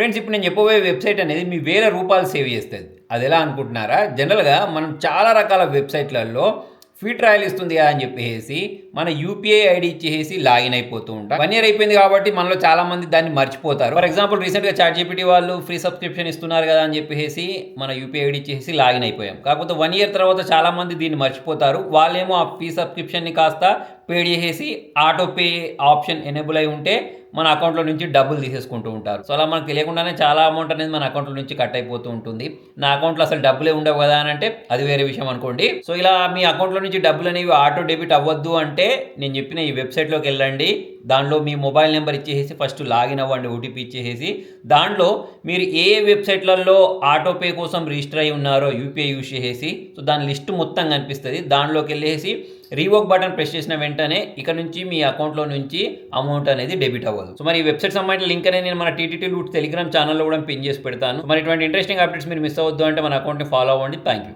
Friends ఇప్పుడు నేను చెప్పబోయే వెబ్సైట్ అనేది మీ వేల రూపాయలు సేవ్ చేస్తుంది. అది ఎలా అనుకుంటున్నారా? జనరల్గా మనం చాలా రకాల వెబ్సైట్లలో ఫ్రీ ట్రయల్ ఇస్తుంది కదా అని చెప్పేసి మన యూపీఐ ఐడి ఇచ్చేసి లాగిన్ అయిపోతూ ఉంటాం. వన్ ఇయర్ అయిపోయింది కాబట్టి మనలో చాలా మంది దాన్ని మర్చిపోతారు. ఫర్ ఎగ్జాంపుల్ రీసెంట్గా చాట్ జీపీటీ వాళ్ళు ఫ్రీ సబ్స్క్రిప్షన్ ఇస్తున్నారు కదా అని చెప్పేసి మన యూపీఐ ఐడి ఇచ్చేసి లాగిన్ అయిపోయాం. కాకపోతే వన్ ఇయర్ తర్వాత చాలా మంది దీన్ని మర్చిపోతారు. వాళ్ళేమో ఆ ఫ్రీ సబ్స్క్రిప్షన్ని కాస్త పేడ్ చేసేసి ఆటో పే ఆప్షన్ ఎనేబుల్ అయి ఉంటే మన అకౌంట్లో నుంచి డబ్బులు తీసేసుకుంటూ ఉంటారు. సో అలా మనకు తెలియకుండానే చాలా అమౌంట్ అనేది మన అకౌంట్లో నుంచి కట్ అయిపోతూ ఉంటుంది. నా అకౌంట్లో అసలు డబ్బులే ఉండవు కదా అని అంటే అది వేరే విషయం అనుకోండి. సో ఇలా మీ అకౌంట్లో నుంచి డబ్బులు అనేవి ఆటో డెబిట్ అవ్వద్దు అంటే నేను చెప్పిన ఈ వెబ్సైట్లోకి వెళ్ళండి. దానిలో మీ మొబైల్ నెంబర్ ఇచ్చేసి ఫస్ట్ లాగిన్ అవ్వండి ఓటీపీ ఇచ్చేసి దాంట్లో మీరు ఏ వెబ్సైట్లలో ఆటో పే కోసం రిజిస్టర్ అయి ఉన్నారో యూపీఐ యూస్ చేసేసి. సో దాని లిస్ట్ మొత్తం కనిపిస్తుంది. దానిలోకి వెళ్ళేసి రీవోక్ బటన్ ప్రెస్ చేసిన వెంటనే ఇక నుంచి మీ అకౌంట్లో నుంచి అమౌంట్ అనేది డెబిట్ అవ్వదు. సో మరి ఈ వెబ్సైట్ సంబంధించిన లింక్ అనేది నేను మన టీటీటీ లూట్ టెలిగ్రామ్ ఛానల్లో కూడా పిన్ చేసి పెడతాను. మరి ఇటువంటి ఇంట్రెస్టింగ్ అప్డేట్స్ మీరు మిస్ అవ్వద్దు అంటే మన అకౌంట్ని ఫాలో అవ్వండి. Thank you